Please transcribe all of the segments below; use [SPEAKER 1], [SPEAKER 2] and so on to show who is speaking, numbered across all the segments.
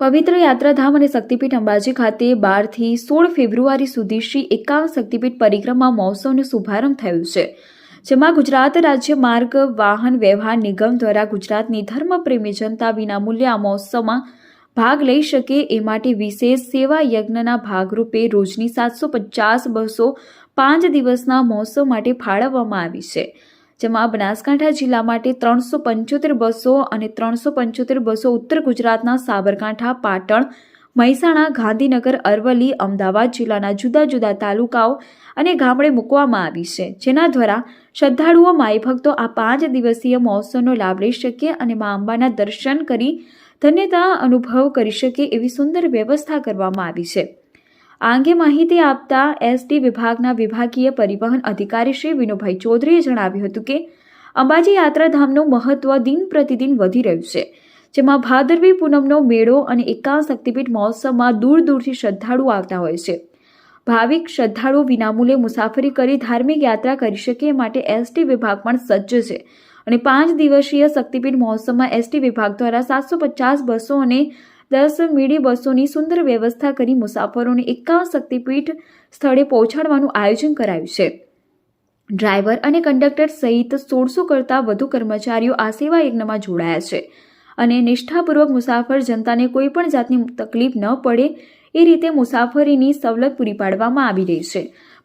[SPEAKER 1] પવિત્ર યાત્રાધામ અને શક્તિપીઠ અંબાજી ખાતે બારથી સોળ ફેબ્રુઆરી સુધી શ્રી એકાવન શક્તિપીઠ પરિક્રમા મહોત્સવનો શુભારંભ થયો છે, જેમાં ગુજરાત રાજ્ય માર્ગ, વાહન વ્યવહાર નિગમ દ્વારા ગુજરાતની ધર્મપ્રેમી જનતા વિનામૂલ્યે આ મહોત્સવમાં ભાગ લઈ શકે એ માટે વિશેષ સેવા યજ્ઞના ભાગરૂપે રોજની સાતસો પચાસ બસો પાંચ દિવસના મહોત્સવ માટે ફાળવવામાં આવી છે. જેમાં બનાસકાંઠા જિલ્લા માટે ત્રણસો પંચોતેર બસો અને ત્રણસો પંચોતેર બસો ઉત્તર ગુજરાતના સાબરકાંઠા, પાટણ, મહેસાણા, ગાંધીનગર, અરવલ્લી, અમદાવાદ જિલ્લાના જુદા જુદા તાલુકાઓ અને ગામડે મૂકવામાં આવી છે. જેના દ્વારા શ્રદ્ધાળુઓ, માઈ ભક્તો આ પાંચ દિવસીય મહોત્સવનો લાભ લઈ શકે અને મા અંબાના દર્શન કરી ધન્યતા અનુભવ કરી શકે એવી સુંદર વ્યવસ્થા કરવામાં આવી છે. આ અંગે માહિતી આપતા એસટી વિભાગના વિભાગીય પરિવહન અધિકારી શ્રી વિનોભાઈ ચૌધરીએ જણાવ્યું હતું કે, અંબાજી યાત્રાધામનું મહત્વ દિન પ્રતિદિન વધી રહ્યું છે, જેમાં ભાદરવી પૂનમનો મેળો અને એકાવન શક્તિપીઠ મહોત્સવમાં દૂર દૂરથી શ્રદ્ધાળુ આવતા હોય છે. ભાવિક શ્રદ્ધાળુઓ વિનામૂલ્યે મુસાફરી કરી ધાર્મિક યાત્રા કરી શકે એ માટે એસટી વિભાગ પણ સજ્જ છે અને પાંચ દિવસીય શક્તિપીઠ મહોત્સવમાં એસટી વિભાગ દ્વારા સાતસો પચાસ બસો અને દસ મીડી બસોની સુંદર વ્યવસ્થા કરી મુસાફરોને એકાવન શક્તિપીઠ સ્થળે પહોંચાડવાનું આયોજન કરાયું છે. ડ્રાઈવર અને કંડક્ટર સહિત સોળસો કરતાં વધુ કર્મચારીઓ આ સેવા યજ્ઞમાં જોડાયા છે અને નિષ્ઠાપૂર્વક મુસાફર જનતાને કોઈ પણ જાતની તકલીફ ન પડે એ રીતે મુસાફરીની સવલત પૂરી પાડવામાં આવી રહી છે.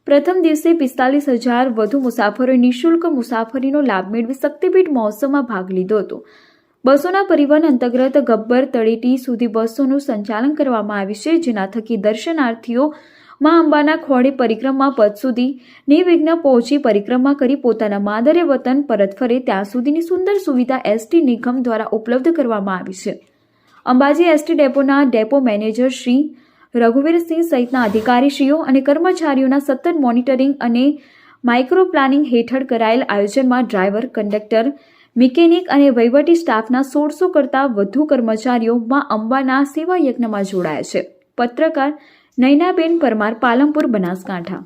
[SPEAKER 1] પ્રથમ દિવસે પિસ્તાલીસ હજાર વધુ મુસાફરોએ નિઃશુલ્ક મુસાફરીનો લાભ મેળવી શક્તિપીઠ મહોત્સવમાં ભાગ લીધો હતો. બસોના પરિવહન અંતર્ગત ગબ્બર તળેટી સુધી બસોનું સંચાલન કરવામાં આવ્યું છે, જેના થકી દર્શનાર્થીઓ મા અંબાના ખોડે પરિક્રમા પદ સુધી નિર્વિઘ્ન પહોંચી પરિક્રમા કરી પોતાના માદરે વતન પરત ફરે ત્યાં સુધીની સુંદર સુવિધા એસટી નિગમ દ્વારા ઉપલબ્ધ કરવામાં આવી છે. અંબાજી એસટી ડેપોના ડેપો મેનેજર શ્રી રઘુવીરસિંહ સહિતના અધિકારીશ્રીઓ અને કર્મચારીઓના સતત મોનિટરિંગ અને માઇક્રો પ્લાનિંગ હેઠળ કરાયેલ આયોજનમાં ડ્રાઈવર, કંડક્ટર મિકેનિક અને વહીવટી સ્ટાફના સોળસો કરતાં વધુ કર્મચારીઓ મા અંબાના સેવા યજ્ઞમાં જોડાયા છે. પત્રકાર નૈનાબેન પરમાર પાલનપુર બનાસકાંઠા.